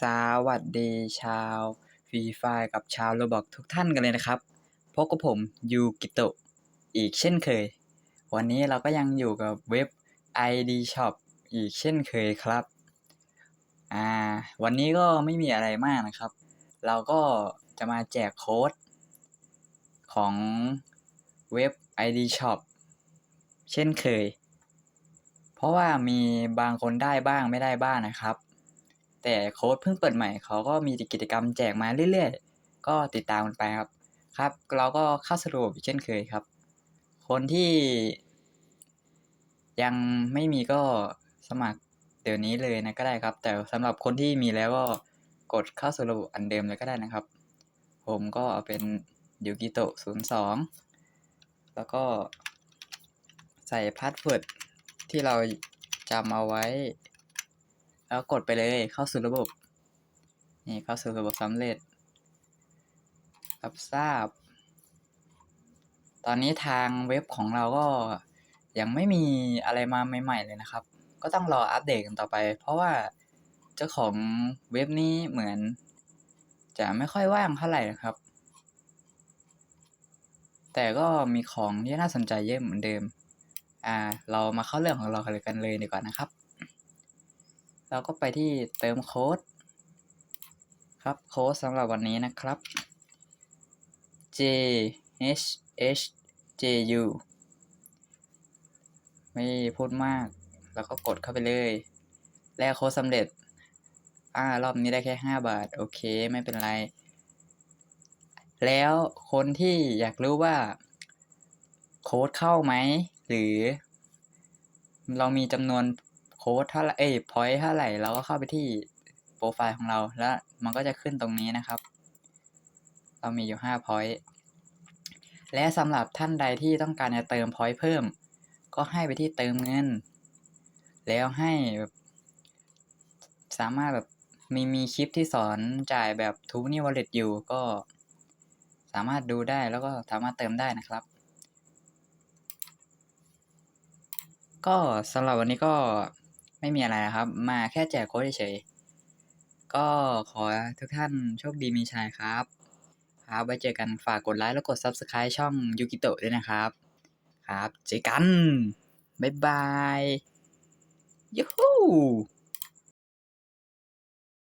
สวัสดีชาวฟรีไฟกับชาวโรบอกทุกท่านกันเลยนะครับพบกับผมยูกิโตะอีกเช่นเคย วันนี้เราก็ยังอยู่กับเว็บ ID Shop อีกเช่นเคยครับอ่าวันนี้ก็ไม่มีอะไรมากนะครับ เราก็จะมาแจกโค้ด ของเว็บ ID Shop เช่นเคย เพราะว่ามีบางคนได้บ้างไม่ได้บ้างนะครับ แต่โค้ดเพิ่งเปิดใหม่เขาก็มีกิจกรรมแจกมาเรื่อยๆ ก็ติดตามกันไปครับ ครับ เราก็เข้าสรุปอีกเช่นเคยครับ คนที่ยังไม่มีก็สมัครเดี๋ยวนี้เลยนะก็ได้ครับ แต่สำหรับคนที่มีแล้วก็กดเข้าสระบบอันเดิมเลยก็ได้นะครับ ผมก็เอาเป็นยูกิโตะศูนย์สองแล้วก็ใส่พาสเวิร์ดที่เราจำเอาไว้ แล้วกดไปเลยเข้าสู่ระบบ นี่เข้าสู่ระบบสำเร็จรับทราบ ตอนนี้ทางเว็บของเราก็ยังไม่มีอะไรมาใหม่ๆเลยนะครับ ก็ต้องรออัปเดตกันต่อไป เพราะว่าเจ้าของเว็บนี้เหมือน จะไม่ค่อยว่างเท่าไหร่นะครับ แต่ก็มีของที่น่าสนใจเยอะเหมือนเดิม อ่า เรามาเข้าเรื่องของเรากันเลยดีกว่านะครับ เราก็ไปที่เติมโค้ดครับโค้ดสำหรับวันนี้นะครับ J H H J U ไม่พูดมากแล้วก็กดเข้าไปเลย แลกโค้ดสำเร็จ อ่ารอบนี้ได้แค่ห้าบาท โอเค ไม่เป็นไร แล้วคนที่อยากรู้ว่า โค้ดเข้าไหม หรือ เรามีจำนวน ค้ดเท่าไหร่เอ้ยพอยต์เท่าไหร่เราก็เข้าไปที่โปรไฟล์ของเราแล้วมันก็จะขึ้นตรงนี้นะครับ เรามีอยู่ห้าพอยต์และสำหรับท่านใดที่ต้องการจะเติมพอยต์เพิ่ม ก็ให้ไปที่เติมเงิน แล้วให้แบบสามารถแบบมีมีคลิปที่สอนจ่ายแบบทูนี่วอลเล็ตอยู่ก็สามารถดูได้แล้วก็สามารถเติมได้นะครับ ก็สำหรับวันนี้ก็ ไม่มีอะไรนะครับ มาแค่แจกโค้ดเฉยๆก็ขอทุกท่านโชคดีมีชัยครับ ครับไว้เจอกันฝากกดไลค์แล้วกด Subscribe ช่องยูกิโตะด้วยนะครับ ครับ เจอกัน บ๊ายบายยูฮู